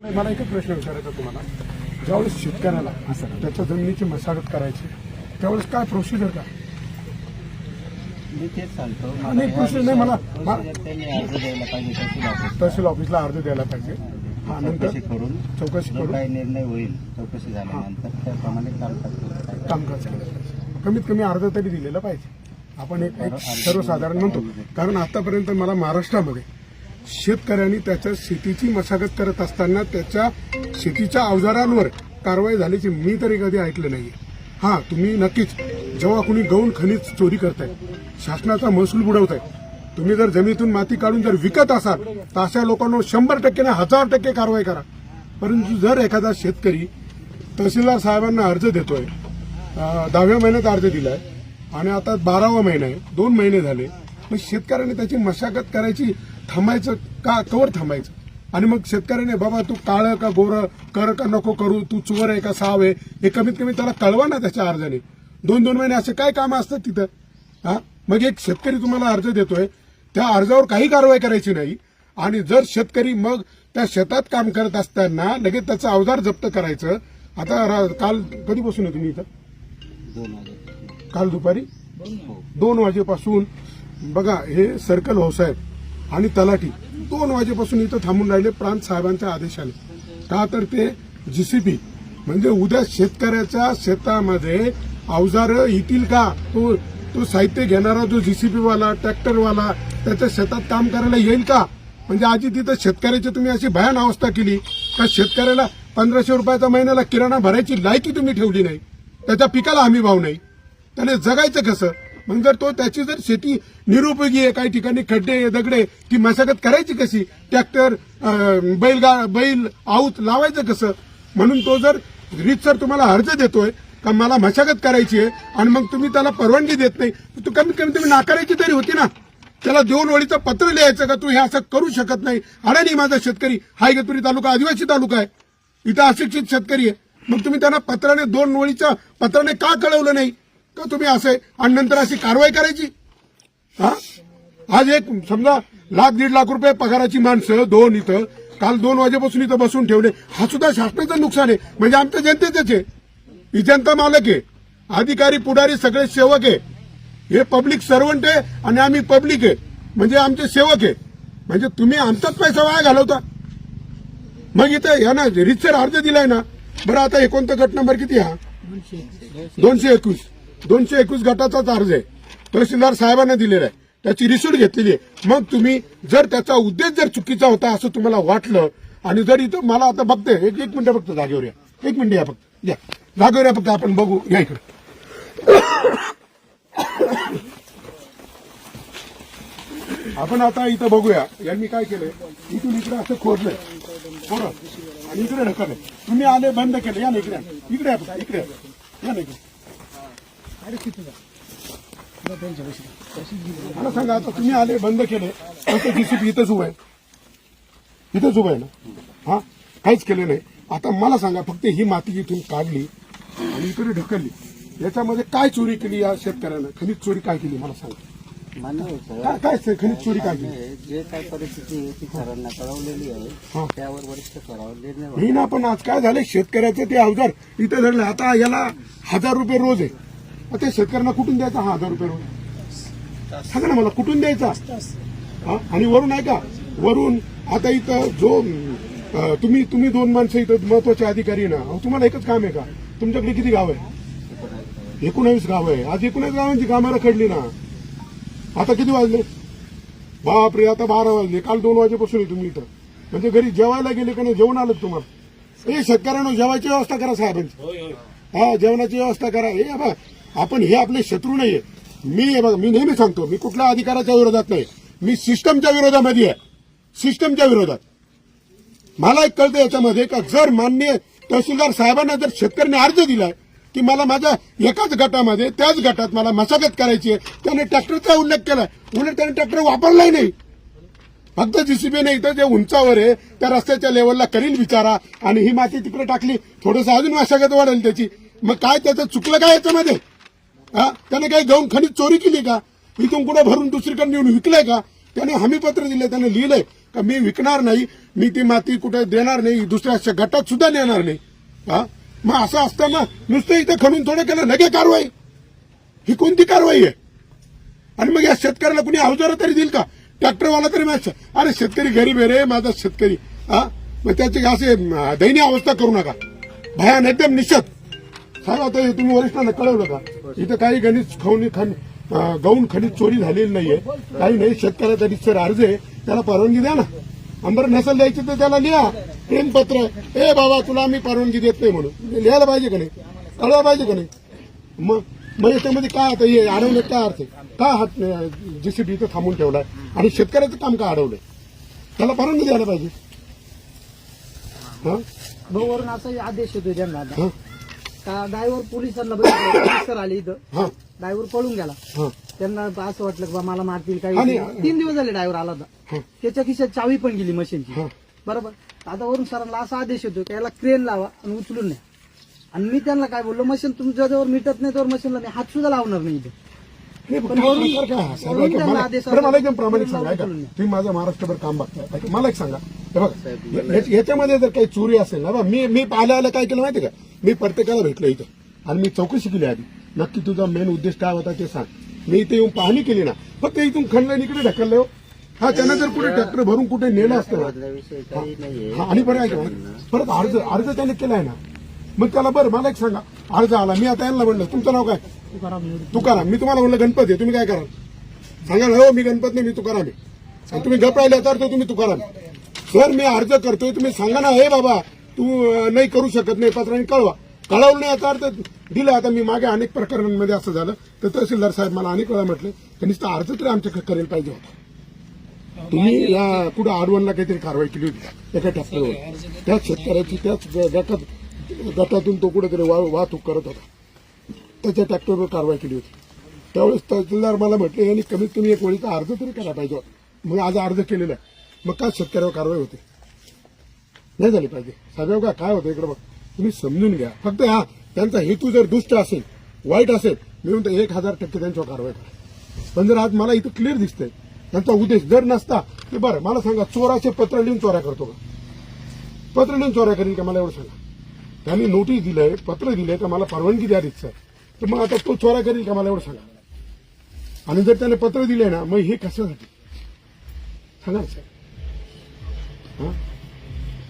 नाही, मला एकच प्रश्न विचारायचा तुम्हाला. ज्यावेळेस शेतकऱ्याला त्याच्या जमिनीची मशागत करायची त्यावेळेस काय प्रोसिजर काय? मी तेच सांगतो. हा, नाही, प्रश्न नाही, मला- त्यांनी अर्ज द्यायला पाहिजे तहसील ऑफिस तहसील ऑफिसला अर्ज द्यायला पाहिजे. हा नंतर चौकशी करून चौकशी जो करून. काही निर्णय होईल चौकशी झाल्यानंतर त्याप्रमाणे काम करतो कामकाज केलं पाहिजे. कमीत कमी अर्ज तरी दिलेलं पाहिजे. आपण एक एक सर्वसाधारण म्हणतो. कारण आतापर्यंत मला महाराष्ट्रामध्ये शेतकऱ्यांनी त्याच्या शेतीची मशागत करत असताना त्याच्या शेतीच्या अवजारांवर कारवाई झाल्याची मी तरी कधी ऐकलं नाही हा तुम्ही नक्कीच जेव्हा कुणी गौण खनिज चोरी करताय शासनाचा महसूल बुडवताय तुम्ही जर जमिनीतून माती काढून जर विकत असाल तर अशा लोकांवर शंभर टक्के ना हजार टक्के कारवाई करा. परंतु जर एखादा शेतकरी तहसीलदार साहेबांना अर्ज देतोय दहाव्या महिन्यात अर्ज दिलाय आणि आता बारावा महिना आहे दोन महिने झाले मग शेतकऱ्याने त्याची मशागत करायची थांबायचं का? कवर थांबायचं? आणि मग शेतकऱ्याने बाबा तू काळं का गोरं? कर का नको करू? तू चोर आहे का साव आहे? हे कमीत कमी त्याला कळवा ना त्याच्या अर्जाने. दोन दोन महिने असे काय कामं असतात तिथं? हा? मग एक शेतकरी तुम्हाला अर्ज देतोय त्या अर्जावर काही कारवाई करायची नाही. आणि जर शेतकरी मग त्या शेतात काम करत असताना लगेच त्याचं अवजार जप्त करायचं. आता रा- काल कधीपासून आहे तुम्ही इथं? काल दुपारी? दोन वाजेपासून. बघा हे सर्कल हो भाऊसाहेब आणि तलाठी. दोन वाजेपासून इथं थांबून राहिले प्रांत साहेबांच्या आदेशाने. का तर ते जीसीपी म्हणजे उद्या शेतकऱ्याच्या शेतामध्ये अवजार येतील का? तो तो साहित्य घेणारा जो जीसीपीवाला ट्रॅक्टरवाला त्याच्या शेतात काम करायला येईल का? म्हणजे आजी तिथं शेतकऱ्याची तुम्ही अशी भयान अवस्था केली. का शेतकऱ्याला पंधराशे रुपयाचा महिन्याला किराणा भरायची लायकी तुम्ही ठेवली नाही? त्याच्या पिकाला हमी भाव नाही. त्याने जगायचं कसं? मग जर तो त्याची जर शेती निरुपयोगी आहे काही ठिकाणी खड्डे दगडे ती मशागत करायची कशी? ट्रॅक्टर बैलगा बैल आऊत लावायचं कसं? म्हणून तो जर रीतसर तुम्हाला अर्ज देतोय का मला मशागत करायची आहे आणि मग तुम्ही त्याला परवानगी देत नाही तू कमीत कमी तुम्ही नाकारायची तरी होती ना? त्याला दोन ओळीचं पत्र लिहायचं का तू हे असं करू शकत नाही? अडाणी माझा शेतकरी हा इगतपुरी तालुका आदिवासी तालुका आहे. इथं अशिक्षित शेतकरी आहे. मग तुम्ही त्यांना पत्राने दोन ओळीच्या पत्राने का कळवलं नाही? तर तुम्ही असे आणि नंतर अशी कारवाई करायची? हा? आज एक समजा लाख दीड लाख रुपये पगाराची माणसं दोन इथं काल दोन वाजेपासून इथं बसून ठेवले. हा सुद्धा शासनाचं नुकसान आहे. म्हणजे आमच्या जनतेचंच आहे. ही जनता मालक आहे. अधिकारी पुढारी सगळे सेवक आहे. हे पब्लिक सर्वंट आहे आणि आम्ही पब्लिक आहे. म्हणजे आमचे सेवक आहे. म्हणजे तुम्ही आमचाच पैसा वाया घालवता. मग इथं या ना रितसर अर्ज दिलाय ना. बरं आता हे कोणता गट नंबर किती हा? दोनशे एकवीस. दोनशे एकवीस गटाचाच अर्ज आहे. तहसीलदार साहेबांना दिलेला आहे. त्याची रिसीट घेतलेली आहे. मग तुम्ही जर त्याचा उद्देश जर चुकीचा होता असं तुम्हाला वाटलं आणि जर इथं मला आता बघते एक एक मिनिट फक्त जागेवर या. एक मिनिट या फक्त. या. जागेवर या फक्त. आपण बघू. या इकडे. आपण आता इथं बघूया. यांनी काय केलंय? इथून इकडे असं खोदलंय. बरं. आणि इकडे ढकललंय. तुम्ही आले बंद केले. या ना इकडे इकडे या फक्त, इकडे या ना इकडे. मला सांगा आता तुम्ही आले बंद केले फक्त जीसीपी इथंच उभं आहे. इथंच उभं आहे ना? हा? काहीच केलं नाही. आता मला सांगा फक्त ही माती इथून काढली आणि इकडे ढकलली. याच्यामध्ये काय चोरी केली या शेतकऱ्यानं? खनिज चोरी काय केली? मला सांगा. काय खनिज चोरी काय केली. जे काय परिस्थिती आहे ती सरांना कळवलेली आहे. त्यावर वरिष्ठ होईल. नाही. ना पण आज काय झालं? शेतकऱ्याचं ते अवजार इथं धरलं. आता याला हजार रुपये रोज आहे. मग ते शेतकऱ्यांना कुठून द्यायचा? हा हजार रुपये रोज. सांगा ना मला कुठून द्यायचा? हा? आणि वरून आहे का? वरून आता इथं जो तुम्ही तुम्ही दोन माणसं इथं महत्त्वाचे अधिकारी ना तुम्हाला एकच काम आहे का? तुमच्याकडे किती गाव आहे? एकोणावीस गाव आहे. आज एकोणावीस गावांची कामं रखडली ना. आता किती वाजले? बापरे आता बारा वाजले. काल दोन वाजेपासून आहे तुम्ही इथं. म्हणजे घरी जेवायला गेले का नाही? जेवण आलं तुम्हाला? ए शेतकऱ्यांना जेवायची व्यवस्था करा साहेबांची. हा जेवणाची व्यवस्था करा. हे आपण हे आपले शत्रू नाहीये. मी हे बघा मी नेहमी सांगतो मी कुठल्या अधिकाराच्या विरोधात नाही. मी सिस्टमच्या विरोधामध्ये आहे. सिस्टमच्या विरोधात. मला एक कळतं याच्यामध्ये का जर मान्य तहसीलदार साहेबांना जर शेतकऱ्यांनी अर्ज दिलाय की मला माझ्या एकाच गटामध्ये त्याच गटात मला मशागत करायची आहे त्याने ट्रॅक्टरचा उल्लेख केला उलट त्याने ट्रॅक्टर वापरलाही नाही. फक्त जीसीबी नाही तर जे उंचावर आहे त्या रस्त्याच्या लेवलला करील विचारा आणि ही माती तिकडे टाकली थोडंसं अजून मशागत वाढेल त्याची. मग काय त्याचं चुकलं काय याच्यामध्ये? हा? त्याने काही जाऊन खनिज चोरी केली का? इथून कुठं भरून दुसरीकडे नेऊन विकलंय का? त्याने हमीपत्र दिले त्याने लिहिलंय का मी विकणार नाही मी ती माती कुठे देणार नाही दुसऱ्या गटात सुद्धा नेणार नाही. हा? मग असं असताना नुसतं इथं खणून थोडं केलं लगे कारवाई. ही कोणती कारवाई आहे? आणि मग या शेतकऱ्याला कुणी अवजार तरी देईल का? ट्रॅक्टरवाला तरी मॅच अरे शेतकरी गरीब आहे रे माझा शेतकरी. हा? मग त्याची असे दैनीय दयनीय अवस्था करू नका. भयान एकदम निषेध. साहेब आता हे तुम्ही वरिष्ठांना कळवलं का? इथं काही गणित खवणी खन गौण खनिज चोरी झालेली नाहीये. काही नाही शेतकऱ्याचा रितसर अर्ज आहे. त्याला परवानगी द्या ना. अंबर नसेल द्यायची तर त्याला लिहा. प्रेमपत्र. ए बाबा तुला आम्ही परवानगी देत नाही म्हणून. लिहायला पाहिजे का नाही? कळवा पाहिजे का नाही? मग मग याच्यामध्ये काय आता हे अडवलं काय अर्थ आहे? का हा जेसीबी इथं थांबून ठेवलाय? आणि शेतकऱ्याचं काम का अडवलंय? त्याला परवानगी द्यायला पाहिजे. हा वरून असाही आदेश येतोय त्यांना का ड्रायव्हर पोलिसांना सर आले इथं. ड्रायव्हर पळून गेला. त्यांना असं वाटलं की बा मला मारतील काही तीन दिवस झाले ड्रायव्हर आला होता. त्याच्या खिशात चावी पण गेली मशीनची. बरोबर? आता वरून सरांना असा आदेश येतो की याला क्रेन लावा आणि उचलून न्या. आणि मी त्यांना काय बोललो मशीन तुमच्या जवळ मिटत नाही तर मशीनला मी हात सुद्धा लावणार नाही इथे. नाही, मला-. एकदम प्रामाणिक सांगा. तुम्ही माझं महाराष्ट्रभर काम बघताय मला एक सांगा. हे बघा याच्यामध्ये जर काही चोरी असेल ना मी मी आल्या काय केलं माहिती का? मी प्रत्येकाला भेटलो इथं. आणि मी चौकशी केली आधी. नक्की तुझा मेन उद्देश काय होता ते सांग. मी इथे येऊन पाहणी केली ना. फक्त इथून खंडन इकडे ढकललं हो. हा त्यांना जर कुठे ट्रॅक्टर भरून कुठे नेलं असतं हा, आणि बरं ऐका. परत अर्ज अर्ज त्याने केलाय ना. मग त्याला बरं मला एक सांगा. अर्ज आला. मी आता यांना म्हणलं तुमचं नाव काय? तुकाराम मी तुम्हाला म्हणलं गणपती आहे. तुम्ही काय कराल? सांगा ना हो मी गणपत नाही मी तुकाराम आहे. आणि तुम्ही गप राहिले तर तुम्ही तुकाराम सर मी अर्ज करतोय. तुम्ही सांगा ना हे बाबा तू नाही करू शकत नाही पत्राने कळवा. कळवलं नाही याचा अर्थ दिला आता मी मागे अनेक प्रकरणांमध्ये असं झालं तर तहसीलदार साहेब मला अनेक वेळा म्हटले त्यांनी तर अर्ज तरी आमच्याकडे करेल पाहिजे होता. तुम्ही या कुठं आडवणला काहीतरी कारवाई केली होती एका टप्प्यावर. त्याच शेतकऱ्याची त्याच गटात गटातून तो कुठेतरी वा वाहतूक करत होता. त्याच्या ट्रॅक्टरवर कारवाई केली होती. त्यावेळेस तहसीलदार मला म्हटले यांनी कमीत कमी एक वेळीचा अर्ज तरी करायला पाहिजे होता. मग आज अर्ज केलेला आहे. मग काय शेतकऱ्यावर कारवाई होते? नाही झाली पाहिजे. साहेब का काय होतं इकडे बघ. तुम्ही समजून घ्या. फक्त हा त्यांचा हेतू जर दुष्ट असेल वाईट असेल मी म्हणतो एक हजार टक्के त्यांच्यावर कारवाई करा. पण जर आज मला इथं क्लिअर दिसतंय त्यांचा उद्देश जर नसता की बरं मला सांगा चोराचे पत्र लिहून चोऱ्या करतो का? पत्र लिहून चोऱ्या करील का? मला एवढं सांगा. त्यांनी नोटीस दिलंय पत्र दिलंय का मला परवानगी द्या सर तर मग आता तो चोऱ्या करील का? मला एवढं सांगा. आणि जर त्याने पत्र दिलंय ना मग हे कशासाठी? सांगा ना साहेब. हा?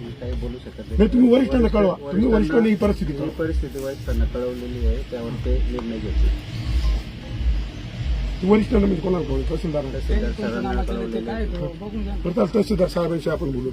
मी काही बोलू शकत नाही तुम्ही वरिष्ठांना कळवा. तुम्ही वरिष्ठांना ही परिस्थिती ही कळवा परिस्थिती वरिष्ठांना कळवलेली आहे त्यावर ते निर्णय घेतील. वरिष्ठांना म्हणजे कोणाला कळवलं तहसीलदारांना. तहसीलदार सरांना कळवलेलं आहे. बघून घ्या. बरं चालेल, तहसीलदार साहेबांशी आपण बोलू.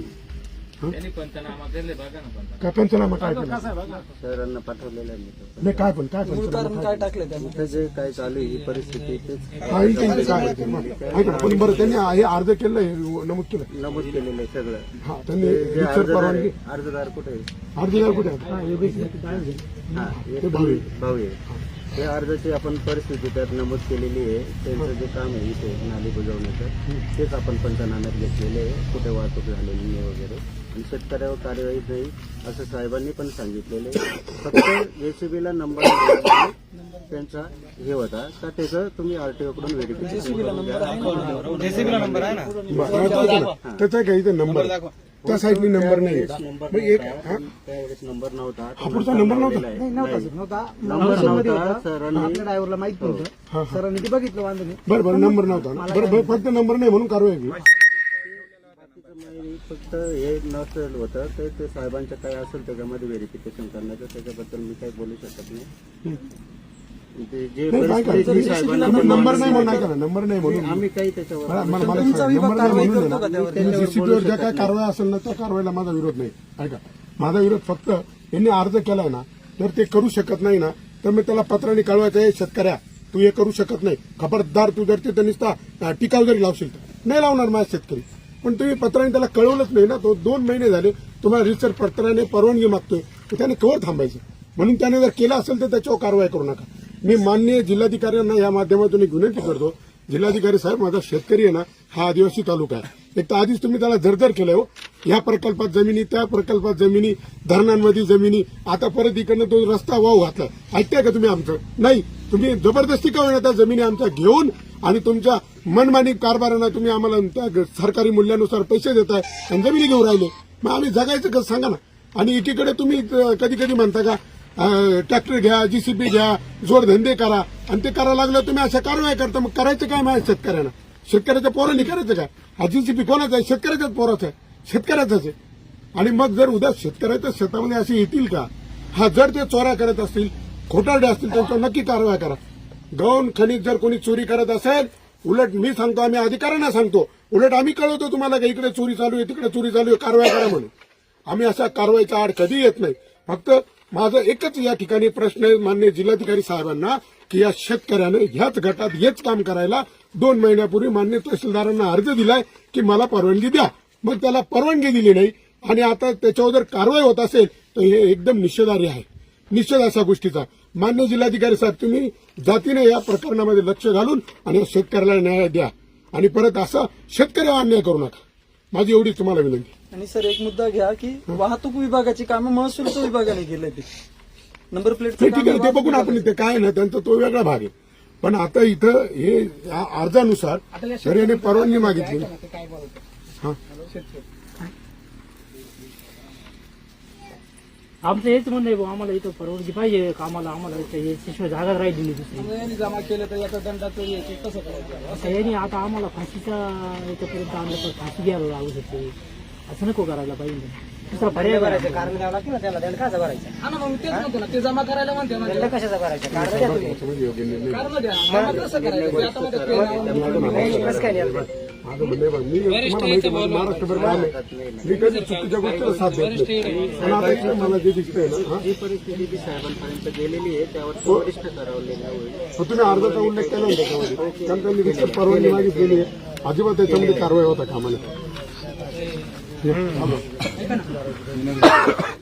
त्यांनी पंचनामा केले बघा ना पंचनामा. काय पंचनामा काय केलं? सरांना पाठवलेलं आहे मी तो. नाही काय पण काय पंचनामा काय टाकले त्यांनी? इथं जे काय चालू आहे ही परिस्थिती तेच हा इथे काय आहे. ते मग. ऐका ना, पण बरं त्यांनी हे अर्ज केलं हे नमूद केलं नमूद केलेलं आहे सगळं. हा त्यांनी ते जे रितसर अर्जदार परवानगी आहे, अर्जदार कुठे आहे? अर्जदार कुठे? हा, ते आहे. भाऊ आहे ते अर्जाची आपण परिस्थिती त्यात नमूद केलेली आहे त्यांचं जे काम आहे इथे नाली बुजवण्याचं तेच आपण पंचनाम्यात घेतलेले आहे. कुठे वाहतूक झालेली नाही वगैरे. आणि शेतकऱ्यावर कार्यवाही नाही असं साहेबांनी पण सांगितलेले आहे. फक्त जेसीबीला नंबर त्यांचा हे होता. तर त्याचं तुम्ही आरटीओ कडून व्हेरिफिकेशन जेसीबीला नंबर आहे ना? त्याचा काही इथे नंबर त्या साईडनी नंबर नाही. मग एक हा? त्यावेळेस नंबर नव्हता हा पुढचा नंबर नव्हता. नाही नव्हता सर नव्हता. नंबर मशीनमध्ये नव्हता होता सरांनी आपल्या ड्रायव्हरला माहीत नव्हतं. सरांनी ते बघितलं वांधो नाही बरं बरं नंबर नव्हता. ना बरं बरं फक्त नंबर नाही म्हणून कारवाई केली. बाकीचं फक्त हे नसेल होतं ते ते साहेबांचं काय असेल त्याच्यामध्ये व्हेरिफिकेशन करण्याचं त्याच्याबद्दल मी काही बोलू शकत नाही. नंबर नाही म्हणून ऐका ना नंबर नाही म्हणून. आम्ही काही त्याच्यावर मला मला मला तुमचा सांगा, विभाग नंबर नाही कारवाई म्हणून करतो का आहे ना, त्यावर? तुम्ही CCTV वर ज्या काय कारवाई असेल ना त्या कारवाईला माझा विरोध नाही. ऐका. माझा विरोध फक्त यांनी अर्ज केलाय ना तर ते करू शकत नाही ना तर मी त्याला पत्राने कळवायचं आहे शेतकऱ्या तू हे करू शकत नाही. खबरदार तू जर तिथं नुसता अं, टिकाव जरी लावशील तर. नाही लावणार माझा शेतकरी. पण तुम्ही पत्राने त्याला कळवलंच नाही ना तो दोन महिने झाले तुम्हाला रिसर पत्राने परवानगी मागतोय तर त्याने कवर थांबायचं. म्हणून त्याने जर केलं असेल तर त्याच्यावर कारवाई करू नका. मी माननीय जिल्हाधिकाऱ्यांना या माध्यमातून एक विनंती करतो. जिल्हाधिकारी साहेब माझा शेतकरी आहे ना हा आदिवासी तालुका आहे. एक तर आधीच तुम्ही त्याला जर्जर केलं हो. या प्रकल्पात जमिनी त्या प्रकल्पात जमिनी धरणांमध्ये जमिनी. आता परत इकडनं तो रस्ता वाव घातला. ऐकताय का तुम्ही आमचं? नाही. तुम्ही जबरदस्ती का होईना त्या जमिनी आमच्या घेऊन आणि तुमच्या मनमानी कारभारांना तुम्ही आम्हाला त्या सरकारी मूल्यानुसार पैसे देताय आणि जमिनी घेऊन राहिले? मग आम्ही जगायचं कसं? सांगा ना. आणि एकीकडे तुम्ही कधी कधी म्हणता का ट्रॅक्टर घ्या जीसीबी घ्या जोडधंदे करा. आणि ते करायला लागलं तुम्ही अशा कारवाई करता. मग करायचं काय माझ्या शेतकऱ्यांना शेतकऱ्याच्या पोरांनी करायचं काय हा जीसीबी कोणाचा आहे? शेतकऱ्याच्याच पोराचा आहे. शेतकऱ्याचाच आहे. आणि मग जर उद्या शेतकऱ्याच्या शेतामध्ये असे येतील का? हा जर ते चोऱ्या करत असतील खोटारडे असतील त्यांच्यावर नक्की कारवाई करा. गौण खनिज जर कोणी चोरी करत असेल उलट मी सांगतो आम्ही अधिकाऱ्यांना सांगतो. उलट आम्ही कळवतो तुम्हाला का इकडे चोरी चालू आहे तिकडे चोरी चालू आहे कारवाई करा म्हणून. आम्ही अशा कारवाईचा आड कधी येत नाही. फक्त माझं एकच या ठिकाणी प्रश्न आहे मान्य जिल्हाधिकारी साहेबांना की या शेतकऱ्यानं ह्याच गटात हेच काम करायला दोन महिन्यापूर्वी मान्य तहसीलदारांना अर्ज दिलाय की मला परवानगी द्या. मग त्याला परवानगी दिली नाही आणि आता त्याच्यावर जर कारवाई होत असेल तर हे एकदम निषेधार्ह आहे. निषेध अशा गोष्टीचा. मान्य जिल्हाधिकारी साहेब तुम्ही जातीने या प्रकरणामध्ये लक्ष घालून आणि शेतकऱ्याला न्याय द्या. आणि परत असं शेतकऱ्यावर अन्याय करू नका. माझी एवढी तुम्हाला विनंती. आणि सर एक मुद्दा घ्या की वाहतूक विभागाची कामं महसूलच्या विभागाने केले ते नंबर प्लेट ते ठीक आहे ते बघून आपण ते काय ना त्यांचा तो वेगळा भाग आहे. पण आता इथं हे या अर्जानुसार तर याने परवानगी मागितली. हा. आमचं हेच म्हणणं आहे आम्हाला इथं परवानगी पाहिजे कामाला आम्हाला इथं हे जागा राहिलेली दुसरी. जमा केलं तर याचा दंडाचं हे ते कसं करायचं? असं यांनी आता आम्हाला फाशीच्या याच्यापर्यंत आणलं तर फाशी घ्यायला लागू शकते. असं नको करायला पाहिजे दुसरा पर्याय कारण द्यावं लागतं ना त्याला दंड कसा भरायचा. हा ना मग तेच म्हणतो ना. ते जमा करायला म्हणते म्हणजे दंड कशाचा भरायचा? कारण द्या तुम्ही समज योग्य निर्णय. कारण द्या. जमा कसं करायचं? ते आता मध्ये ते नाव- नाही, कसं काय द्यायला? माझं म्हणणं आहे बघ, मी तुम्हाला माहिती आहे, मला महाराष्ट्रभर काम आहे मी कधी चुकीच्या गोष्टीला साथ देत नाही. पण आता इकडे मला जे दिसतंय ना हा? जी परिस्थिती ती साहेबांपर्यंत गेलेली आहे त्यावर वरिष्ठ ठरवलेल्या होईल मग तुम्ही अर्जाचा उल्लेख केला ना त्याच्यामध्ये कारण त्यांनी रिक्त परवानगी मागितलेली आहे. अजिबात त्याच्यामध्ये कारवाई होता कामा नये. हे, थांबा.